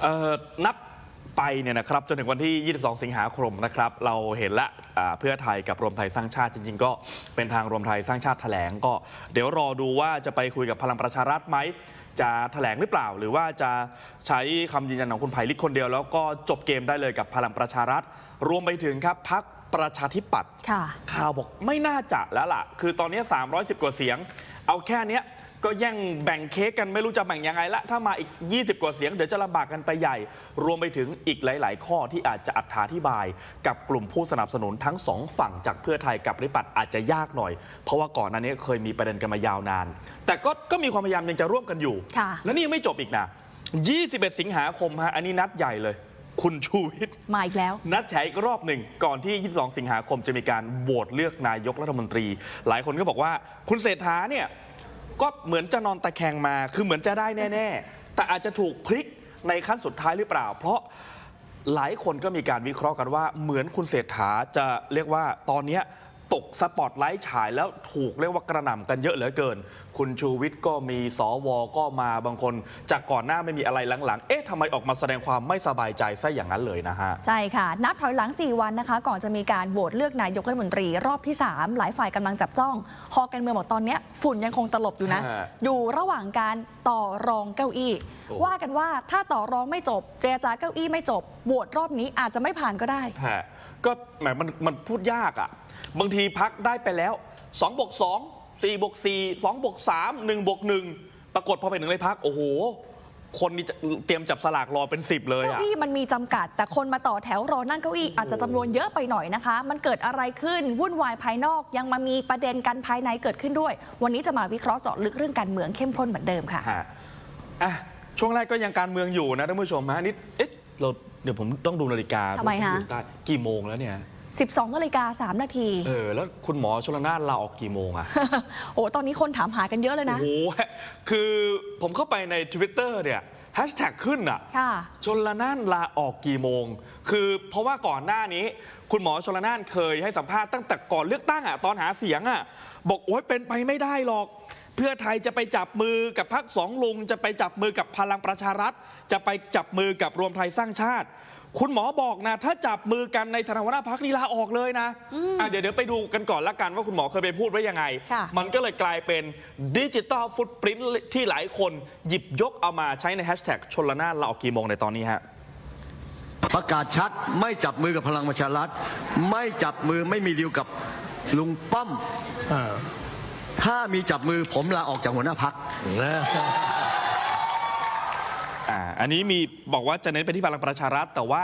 เอ่อนับไปเนี่ยนะครับจนถึงวันที่ 22 สิงหาคมนะครับ เราเห็นละอ่าเพื่อไทยกับรวมไทยสร้างชาติจริง ๆ ก็เป็นทางรวมไทยสร้างชาติแถลงก็ เดี๋ยวรอดูว่าจะไปคุยกับพลังประชารัฐไหม จะแถลงหรือเปล่า หรือว่าจะใช้คำยืนยันของคุณไผ่ลิกคนเดียว แล้วก็จบเกมได้เลยกับพลังประชารัฐ รวมไปถึงครับพักประชาธิปัตย์ ค่ะ ข่าวบอกไม่น่าจะแล้วล่ะ คือตอนนี้ 310 กว่าเสียง เอาแค่เนี้ย ก็แย่งแบ่งเค้กกันไม่รู้จะแบ่งยังไงละ ถ้ามาอีก 20 กว่าเสียง เดี๋ยวจะลำบากกันไปใหญ่ รวมไปถึงอีกหลาย ๆ ข้อที่อาจจะอธิบาย กับกลุ่มผู้สนับสนุนทั้งสองฝั่งจากเพื่อไทยกับริปัตย์อาจจะยากหน่อย เพราะว่าก่อนหน้านี้เคยมีประเด็นกันมายาวนาน แต่ก็ก็มีความพยายามยังจะร่วมกันอยู่ค่ะและนี่ยังไม่จบอีกนะ 21 สิงหาคมฮะอันนี้นัดใหญ่เลย คุณชูวิทย์มาอีกแล้ว นัดแฉอีกรอบหนึ่งก่อนที่ 22 สิงหาคมจะมีการโหวตเลือกนายกรัฐมนตรี หลายคนก็บอกว่าคุณเศรษฐาเนี่ย ก็เหมือนจะนอนตะแคงมา คือเหมือนจะได้แน่ ๆ แต่อาจจะถูกพลิกในขั้นสุดท้ายหรือเปล่า เพราะหลายคนก็มีการวิเคราะห์กันว่า เหมือนคุณเศรษฐาจะเรียกว่าตอนเนี้ย ตกสปอตไลท์ฉายแล้วถูกเรียกว่ากระหน่ำกันเยอะเหลือเกิน คุณชูวิทย์ก็มีสวก็มาบางคน จากก่อนหน้าไม่มีอะไรหลังๆ เอ๊ะทำไมออกมาแสดงความไม่สบายใจซะอย่างนั้นเลยนะฮะ ใช่ค่ะ นับถอยหลัง 4 วันนะคะ ก่อนจะมีการโหวตเลือกนายกรัฐมนตรีรอบที่ 3 หลายฝ่ายกำลังจับจ้องฮอกันเมืองบอกตอนเนี้ยฝุ่นยังคงตลบอยู่นะ ฮะ อยู่ระหว่างการต่อรองเก้าอี้โอ้ว่ากันว่าถ้าต่อรองไม่จบ เจรจาเก้าอี้ไม่จบโหวตรอบนี้อาจจะไม่ผ่านก็ได้ ฮะก็แหมมันมันพูดยากอะ่ะ บางทีพักได้ไปแล้ว2บวก2 4บวก4 2บวก3 1บวก1ปรากฏพอไปถึงในพักโอ้โห คนนี่จะเตรียมจับสลากรอเป็น 10 เลยเก้าอะ่ะอี้มันมีจำกัด แต่คนมาต่อแถวรอนั่งเก้าอี้อาจจะจำนวนเยอะไปหน่อยนะคะ มันเกิดอะไรขึ้นวุ่นวายภายนอกยังมามีประเด็นกันภายในเกิดขึ้นด้วย วันนี้จะมาวิเคราะห์เจาะลึกเรื่องการเมืองเข้มข้นเหมือนเดิมค่ะ ฮะอะช่วงแรกก็ยังการเมืองอยู่นะท่านผู้ชมฮะนี่เอ๊ะเราเดี๋ยวผมต้องดูนาฬิกาทำไมฮะอยู่ใต้กี่โมงแล้วเนี่ย 12นาฬิกา3นาที เออ แล้วคุณหมอชลนานลาออกกี่โมงอะ โอ้ตอนนี้คนถามหากันเยอะเลยนะ โอ้โห คือผมเข้าไปใน Twitter เนี่ยแฮชแท็กขึ้นอะค่ะ ชนละนานลาออกกี่โมง คือเพราะว่าก่อนหน้านี้ คุณหมอชนละนานเคยให้สัมภาษณ์ตั้งแต่ก่อนเลือกตั้งอะตอนหาเสียงอะบอกโอ๊ยเป็นไปไม่ได้หรอก เพื่อไทยจะไปจับมือกับพรรคสองลุง จะไปจับมือกับพลังประชารัฐ จะไปจับมือกับรวมไทยสร้างชาติ คุณหมอบอกนะ ถ้าจับมือกันในฐานะหัวหน้าพักนี่ลาออกเลยนะอะเดี๋ยวเดี๋ยวไปดูกันก่อนละกันว่าคุณหมอเคยไปพูดไว้ยังไงค่ะมันก็เลยกลายเป็นดิจิตอลฟุตปรินที่หลายคนหยิบยกเอามาใช้ในแฮชแท็กชนละนานลาออกกี่โมงในตอนนี้ฮะประกาศชัดไม่จับมือกับพลังประชารัฐไม่จับมือไม่มีดีลกับลุงป้อมถ้ามีจับมือผมลาออกจากหัวหน้าพัก อ่าอันนี้มีบอกว่าจะเน้นไปที่พลังประชารัฐ แต่ว่า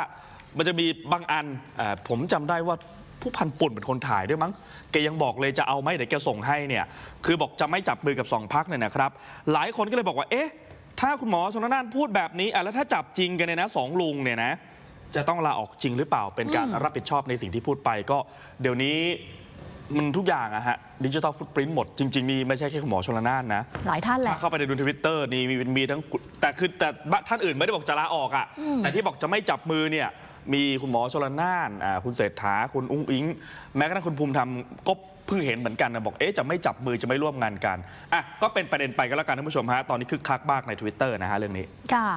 มันจะมีบางอันอ่าผมจำได้ว่าผู้พันปุ่นเป็นคนถ่ายด้วยมั้งแกยังบอกเลยจะเอาไหมเดี๋ยวแกส่งให้เนี่ยคือบอกจะไม่จับมือกับสองพักเนี่ยนะครับ หลายคนก็เลยบอกว่าเอ๊ะ ถ้าคุณหมอชนน่านพูดแบบนี้อะแล้วถ้าจับจริงกันเนี่ยนะสองลุงเนี่ยนะ จะต้องลาออกจริงหรือเปล่าเป็นการรับผิดชอบในสิ่งที่พูดไปก็ เดี๋ยวนี้ มันทุกอย่างอะฮะดิจิทัลฟุตปรินต์หมด จริงๆมีไม่ใช่แค่คุณหมอชนละนานนะ หลายท่านแหละ ถ้าเข้าไปในดูทวิตเตอร์นี่มีมีทั้งกุแต่คือแต่ท่านอื่นไม่ได้บอกจะลาออกอะ่ะแต่ที่บอกจะไม่จับมือเนี่ยมีคุณหมอชลนานอ่าคุณเศรษฐาคุณอุ้งอิง แม้กระทั่งคุณภูมิธรรมก็เพิ่งเห็นเหมือนกันนะบอกเอ๊ะจะไม่จับมือจะไม่ร่วมงานกันอะก็เป็นประเด็นไปก็แล้วกันท่านผู้ชมฮะตอนนี้คึกคักมากใน Twitter นะฮะเรื่องนี้ ค่ะ